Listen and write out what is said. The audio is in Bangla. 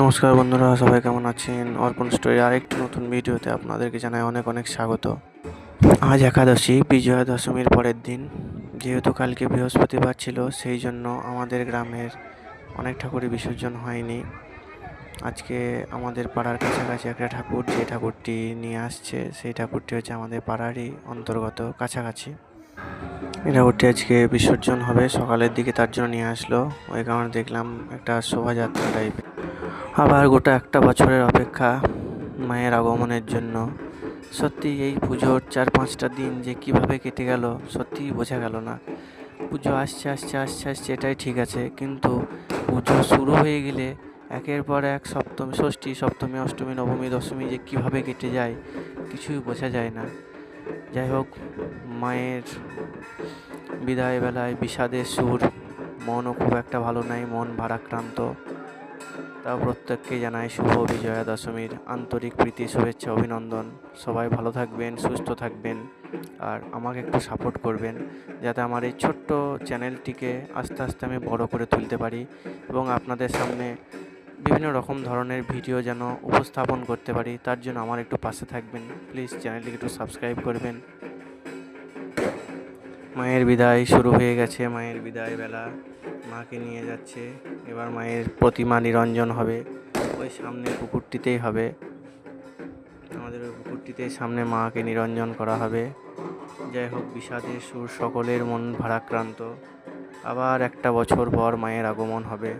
নমস্কার বন্ধুরা, সবাই কেমন আছেন? অর্পণ স্টোরি, আরেকটি নতুন ভিডিওতে আপনাদেরকে জানাই অনেক অনেক স্বাগত। আজ একাদশী, বিজয়া দশমীর পরের দিন। যেহেতু কালকে বৃহস্পতিবার ছিল, সেই জন্য আমাদের গ্রামের অনেক ঠাকুরই বিসর্জন হয়নি। আজকে আমাদের পাড়ার কাছাকাছি একটা ঠাকুর, যে ঠাকুরটি নিয়ে আসছে, সেই ঠাকুরটি হচ্ছে আমাদের পাড়ারই অন্তর্গত কাছাকাছি। এই ঠাকুরটি আজকে বিসর্জন হবে, সকালের দিকে তার জন্য নিয়ে আসলো। ওই কারণে দেখলাম একটা শোভাযাত্রা টাইপের আবার গোটা একটা বছরের অপেক্ষা মায়ের আগমনের জন্য। সত্যি এই পুজোর চার পাঁচটা দিন যে কীভাবে কেটে গেল, সত্যিই বোঝা গেল না। পুজো আসছে আসছে আসছে আসছে, এটাই ঠিক আছে। কিন্তু পুজো শুরু হয়ে গেলে একের পর এক সপ্তমী, ষষ্ঠী, সপ্তমী, অষ্টমী, নবমী, দশমী যে কীভাবে কেটে যায়, কিছুই বোঝা যায় না। যাই হোক, মায়ের বিদায় বেলায় বিষাদের সুর, মনও খুব একটা ভালো নাই, মন ভারাক্রান্ত। তাও প্রত্যেককে জানাই শুভ বিজয়া দশমীর আন্তরিক প্রীতি, শুভেচ্ছা, অভিনন্দন। সবাই ভালো থাকবেন, সুস্থ থাকবেন আর আমাকে একটু সাপোর্ট করবেন যাতে আমার এই ছোট্ট চ্যানেলটিকে আস্তে আস্তে আমি বড় করে তুলতে পারি এবং আপনাদের সামনে বিভিন্ন রকম ধরনের ভিডিও যেন উপস্থাপন করতে পারি। তার জন্য আমার একটু পাশে থাকবেন। প্লিজ চ্যানেলটিকে একটু সাবস্ক্রাইব করবেন। মায়ের বিদায় শুরু হয়ে গেছে, মায়ের বিদায় বেলা। মাকে নিয়ে যাচ্ছে। এবার মায়ের প্রতিমা নিরঞ্জন হবে। ওই সামনে পুকুরটিতেই হবে। আমাদের ওই পুকুরটিতে সামনে মাকে নিরঞ্জন করা হবে। যাই হোক বিষাদের সুর সকলের মন ভারাক্রান্ত। আবার একটা বছর পর মায়ের আগমন হবে।